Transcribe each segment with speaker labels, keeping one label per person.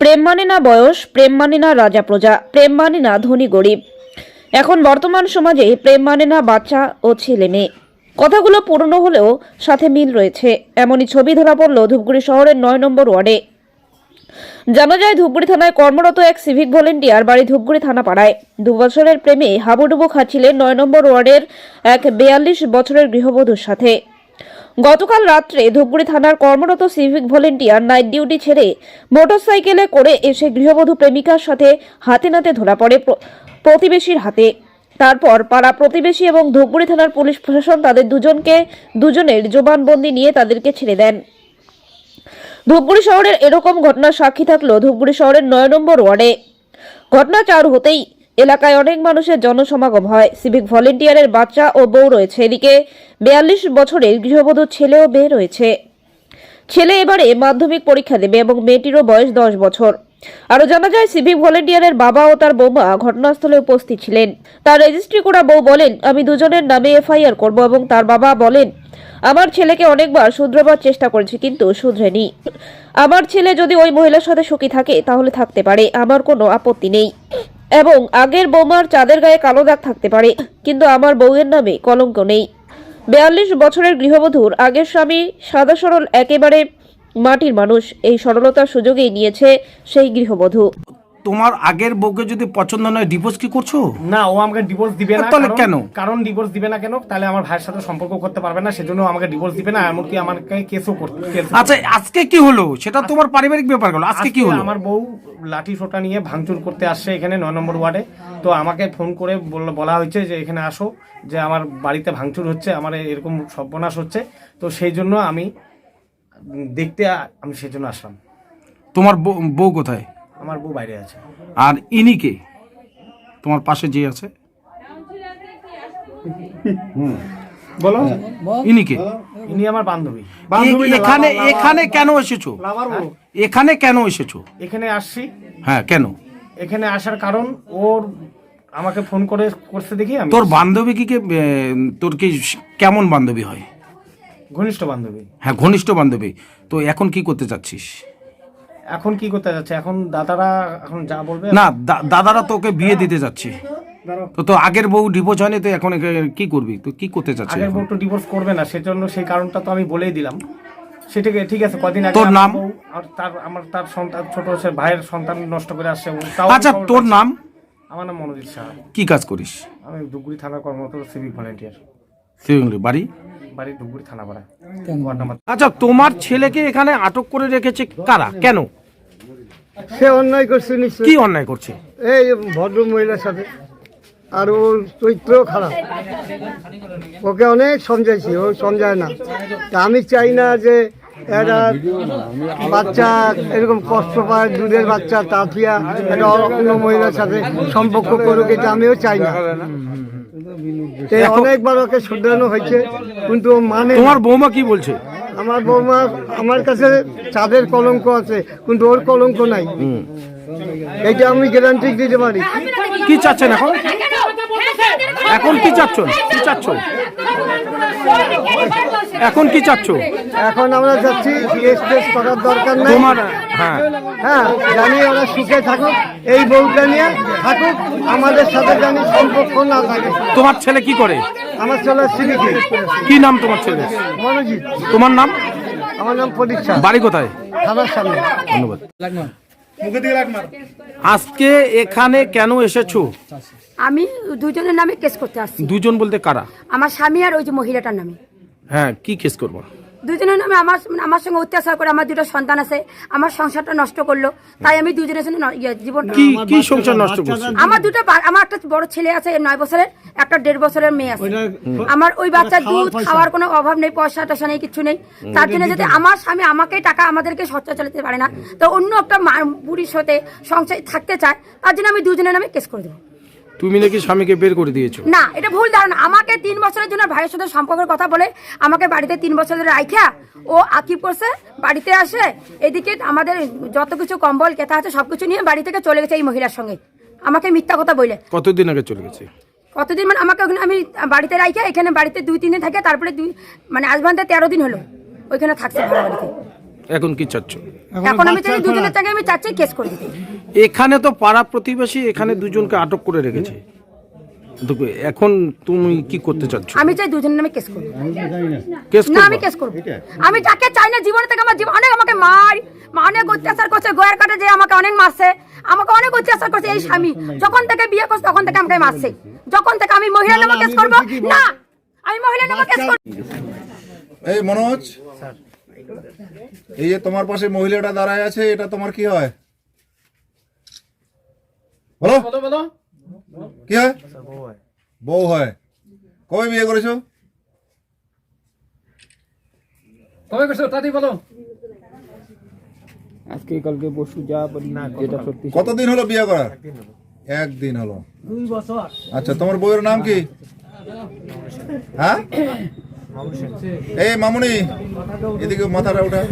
Speaker 1: প্রেম মানে না বয়স, প্রেম মানে না রাজা প্রজা, প্রেম মানে না ধনী গরিব। এখন বর্তমান সমাজে প্রেম মানে না বাচ্চা ও ছেলে মেয়ে। কথাগুলো পুরনো হলেও সাথে মিল রয়েছে। এমনই ছবি ধরা পড়ল ধূপগুড়ি শহরের নয় নম্বর ওয়ার্ডে। জানা যায়, ধূপগুড়ি থানায় কর্মরত এক সিভিক ভলেন্টিয়ার বাড়ি ধূপগুড়ি থানা পাড়ায়। দু বছরের প্রেমে হাবুডুবু খাচ্ছিলেন নয় নম্বর ওয়ার্ডের এক বেয়াল্লিশ বছরের গৃহবধূর সাথে। গতকাল রাত্রে ধূপগুড়ি থানার কর্মরত সিভিক ভলেন্টিয়ার নাইট ডিউটি ছেড়ে মোটরসাইকেলে করে এসে গৃহবধূ প্রেমিকার সাথে হাতে নাতে ধরা পড়ে প্রতিবেশীর হাতে। তারপর পাড়া প্রতিবেশী এবং ধূপগুড়ি থানার পুলিশ প্রশাসন তাদের দুজনকে, দুজনের জবানবন্দি নিয়ে তাদেরকে ছেড়ে দেন। ধূপগুড়ি শহরের এরকম ঘটনার সাক্ষী থাকল ধূপগুড়ি শহরের নয় নম্বর ওয়ার্ডে। ঘটনা চার হতেই এলাকায় অনেক মানুষের জনসমাগম হয়। সিভিক ভলেন্টিয়ারের বাচ্চা ও বউ রয়েছে। এদিকে বিয়াল্লিশ বছরের গৃহবধূ ছেলে ও মেয়ে রয়েছে। ছেলে এবারে মাধ্যমিক পরীক্ষা দেবে এবং মেয়েটিরও বয়স দশ বছর। আরও জানা যায়, সিভিক ভলেন্টিয়ারের বাবা ও তার বৌমা ঘটনাস্থলে উপস্থিত ছিলেন। তার রেজিস্ট্রি করা বউ বলেন, আমি দুজনের নামে এফআইআর করব এবং তার বাবা বলেন, আমার ছেলেকে অনেকবার শুধরাবার চেষ্টা করেছি, কিন্তু শুধরেনি। আমার ছেলে যদি ওই মহিলার সাথে সুখী থাকে, তাহলে থাকতে পারে। আমার কোনো আপত্তি নেই। এবং আগের বৌমার চাঁদের গায়ে কালো দাগ থাকতে পারে, কিন্তু আমার বউয়ের নামে কলঙ্ক নেই। বেয়াল্লিশ বছরের গৃহবধূর আগের স্বামী সাদা সরল একেবারে মাটির মানুষ, এই সরলতার সুযোগেই নিয়েছে সেই গৃহবধূ।
Speaker 2: তোমার আগের বউকে যদি পছন্দ নয় ডিভোর্স কি করছ?
Speaker 3: না ও আমাকে ডিভোর্স দিবে না
Speaker 2: তাহলে কেন?
Speaker 3: কারণ ডিভোর্স দিবে না কেন? তাহলে আমার ভাইয়ের সাথে সম্পর্ক করতে পারবে না সেজন্য আমাকে ডিভোর্স দিবে না এমনকি আমাকে কেসও করতে
Speaker 2: আচ্ছা আজকে কি হলো? সেটা তোমার পারিবারিক ব্যাপার গেল। আজকে কি হলো?
Speaker 3: আমার বউ লাঠি সোটা নিয়ে ভাঙচুর করতে আসছে এখানে নয় নম্বর ওয়ার্ডে। তো আমাকে ফোন করে বল- হয়েছে যে এখানে আসো যে আমার বাড়িতে ভাঙচুর হচ্ছে আমার এরকম সর্বনাশ হচ্ছে। তো সেই জন্য আমি দেখতে আমি সেই জন্য আসলাম।
Speaker 2: তোমার বউ কোথায়?
Speaker 3: আমার বউ বাইরে আছে।
Speaker 2: আর ইনি কে? তোমার পাশে যে আছে?
Speaker 3: বলো।
Speaker 2: ইনি কে?
Speaker 3: ইনি আমার বান্ধবী।
Speaker 2: এখানে এখানে কেন এসেছ? এখানে কেন এসেছ?
Speaker 3: এখানে আসছি।
Speaker 2: হ্যাঁ কেন?
Speaker 3: এখানে আসার কারণ ওর আমাকে ফোন করে করতে দেখি আমি
Speaker 2: তোর বান্ধবী কি কে? তোর কি কেমন বান্ধবী হয়?
Speaker 3: ঘনিষ্ঠ বান্ধবী।
Speaker 2: হ্যাঁ ঘনিষ্ঠ বান্ধবী। তো এখন কি করতে চাচ্ছিস?
Speaker 3: এখন কি করতে যাচ্ছে? এখন দাদারা এখন যা বলবে
Speaker 2: না দাদারা তোকে বিয়ে দিতে যাচ্ছে। তো তো আগের বউ ডিভোর্স হয়নি তো এখন একে- কি করবি? তো কি করতে চাচ্ছিস
Speaker 3: আগের
Speaker 2: এখন?
Speaker 3: বউ তো ডিভোর্স করবে না সেজন্য সেই কারণটা তো আমি বলেই দিলাম। সেটাকে ঠিক আছে কদিন আগে
Speaker 2: তোর নাম?
Speaker 3: আর তার আমার তার সন্তান ছোট সে ভাইয়ের সন্তান নষ্ট করে আসছে
Speaker 2: আচ্ছা তোর নাম?
Speaker 3: আমার নাম মনোজিৎ শাহ
Speaker 2: কি কাজ করিস?
Speaker 3: আমি ধুপগুড়ি থানার কর্মরত সিভিক ভলেন্টিয়ার।
Speaker 2: শিলিগুড়ি বাড়ি?
Speaker 3: বাড়ি ধুপগুড়ি থানা পাড়া।
Speaker 2: আচ্ছা তোমার ছেলেকে এখানে আটক করে রেখেছে কারা? কেন?
Speaker 4: সে অন্যায় করছে নিশ্চয়
Speaker 2: কি অন্যায় করছে?
Speaker 4: এই ভদ্র মহিলার সাথে। আর ওর চরিত্রও খারাপ। ওকে অনেক সমঝাইছি ও সমঝায় না। তা আমি চাই না যে একটা বাচ্চা এরকম কষ্ট পায় দুধের বাচ্চা তাপিয়া একটা অন্য মহিলার সাথে সম্পর্ক করুক এটা আমিও চাই না। অনেকবার ওকে শুধরানো হয়েছে কিন্তু মানে।
Speaker 2: তোমার বৌমা কি বলছে?
Speaker 4: আমার বৌমা আমার কাছে চাঁদের কলঙ্ক আছে কিন্তু ওর কলঙ্ক নাই। এটা আমি গ্যারান্টি দিতে পারি।
Speaker 2: কি চাচ্ছেন এখন? এখন কি চাচ্ছ? কি চাচ্ছ? এখন কি চাচ্ছ?
Speaker 4: এখন আমরা কেস টেস করার দরকার নাই।
Speaker 2: তোমার হ্যাঁ।
Speaker 4: হ্যাঁ জানি ওরা সুখে থাকুক এই বউটা নিয়ে থাকুক আমাদের সাথে জানি সম্পর্ক না থাকে।
Speaker 2: তোমার ছেলে কি করে?
Speaker 4: আমার ছেলে সিভিকে।
Speaker 2: কি নাম তোমার ছেলে?
Speaker 4: মনোজিৎ।
Speaker 2: তোমার নাম?
Speaker 4: আমার নাম পরীক্ষা
Speaker 2: বাড়ি কোথায়?
Speaker 4: থানার সামনে।
Speaker 2: ধন্যবাদ। আজকে এখানে কেন এসেছ?
Speaker 5: আমি দুজনের নামে কেস করতে আসছি।
Speaker 2: দুজন বলতে কারা?
Speaker 5: আমার স্বামী আর ওই যে মহিলাটার নামে।
Speaker 2: হ্যাঁ কি কেস করব?
Speaker 5: দুজনের নামে আমার আমার সঙ্গে অত্যাচার করে আমার দুটো সন্তান আছে আমার সংসারটা নষ্ট করল। তাই আমি দুজনের সঙ্গে জীবন
Speaker 2: কি কি সংসার নষ্ট করছে?
Speaker 5: আমার দুটো আমার একটা বড় ছেলে আছে নয় বছরের একটা দেড় বছরের মেয়ে আছে। আমার ওই বাচ্চার দুধ খাওয়ার কোনো অভাব নেই পয়সা টয়সা নেই কিছু নেই। তার জন্য যদি আমার স্বামী আমাকে টাকা আমাদেরকে সচ্চা চালাতে পারে না। তো অন্য একটা মা- বুড়ির সাথে সংসার থাকতে চায় তার জন্য আমি দুজনের নামে কেস করে দেবো।
Speaker 2: তুমি নাকি স্বামীকে বের করে দিয়েছ?
Speaker 5: না এটা ভুল ধারণা। আমাকে তিন বছরের জন্য ভাইয়ের সাথে সম্পর্কের কথা বলে আমাকে বাড়িতে তিন বছর ধরে রাইখা। ও আকিব করছে বাড়িতে আসে এদিকে আমাদের যত কিছু কম্বল কেতা আছে সবকিছু নিয়ে বাড়ি থেকে চলে গেছে এই মহিলার সঙ্গে। আমাকে মিথ্যা কথা বলে।
Speaker 2: কতদিন আগে চলে গেছে?
Speaker 5: কতদিন মানে আমাকে ওখানে আমি বাড়িতে রাইখা এখানে বাড়িতে দুই তিন দিন থাকে তারপরে দুই মানে আজবান্তে তেরো দিন হলো ওইখানে থাকছে ভাড়া বাড়িতে।
Speaker 2: এখন কি চাচ্ছ?
Speaker 5: এখন আমি চাই দুজনের সঙ্গে আমি চাচ্ছি কেস করে দিতে।
Speaker 2: এখানে তো পাড়া প্রতিবেশী এখানে দুজনকে আটক করে রেখেছে। এখন তুমি কি করতে চাচ্ছ?
Speaker 5: আমি চাই দুজনের নামে কেস করব।
Speaker 2: কেস
Speaker 5: না। আমি কেস করব। আমি যাকে চাই না জীবনে থেকে আমার জীবন অনেক আমাকে মার মা অনেক অত্যাচার করছে গোয়ের কাটে যে আমাকে অনেক মারছে। আমাকে অনেক অত্যাচার করছে এই স্বামী। যখন থেকে বিয়ে করছে তখন থেকে আমাকে মারছে। যখন থেকে আমি মহিলা নামে কেস করব না! আমি মহিলা নামে কেস করব
Speaker 6: এই মনোজ? এই যে তোমার পাশে মহিলাটা দাঁড়ায় আছে এটা তোমার কি হয়? বলো। কি হয়? বউ হয়। কবে বিয়ে করেছ?
Speaker 7: আজকে কালকে পরশু যা পারি যেটা সত্যি
Speaker 6: কতদিন হলো বিয়ে করার? একদিন হলো। আচ্ছা তোমার বউয়ের নাম কি? হ্যাঁ? এই মামুনি এদিকে মাথাটা ওঠা।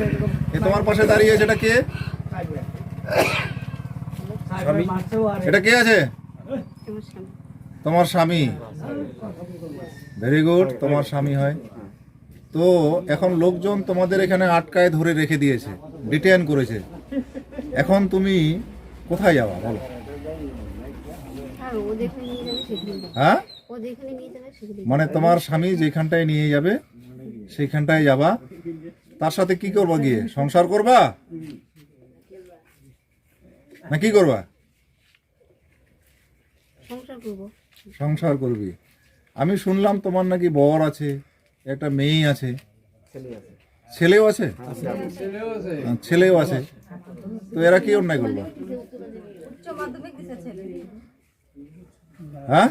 Speaker 6: এ তোমার পাশে দাঁড়িয়ে আছে এটা কে? এটা কে আছে? তোমার স্বামী। ভেরি গুড তোমার স্বামী হয়। তো এখন লোকজন তোমাদের এখানে আটকায় ধরে রেখে দিয়েছে ডিটেন করেছে। এখন তুমি কোথায় যাওয়া বলো। হ্যাঁ?
Speaker 8: ও যেখানে নিয়ে যাবে সেখানে
Speaker 6: মানে তোমার স্বামী যেখানটায় নিয়ে যাবে সেইখানটায় যাবা। তার সাথে কি করবা গিয়ে? সংসার করবা? না কি করবা?
Speaker 8: সংসার করবি।
Speaker 6: আমি শুনলাম তোমার নাকি বর আছে একটা মেয়ে আছে। ছেলেও আছে? ছেলেও আছে। তো এরা কি অন্যায় করবা হ্যাঁ?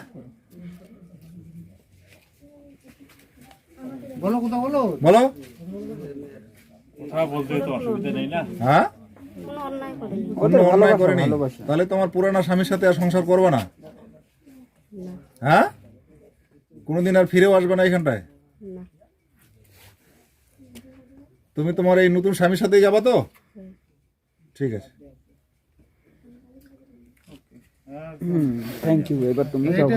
Speaker 4: বলো কথা বলো?
Speaker 6: বলো। হ্যাঁ?
Speaker 8: কোনো অন্যায় করেনি।
Speaker 6: কোনো অন্যায় করেনি? তাহলে তোমার পুরানা স্বামীর সাথে আর সংসার করবে না? হ্যাঁ? কোনোদিন আর ফিরেও আসবে না এখানটায়? তুমি তোমার এই নতুন স্বামীর সাথেই যাবা তো? ঠিক আছে।
Speaker 7: থ্যাংক ইউ এবার তুমি যাও।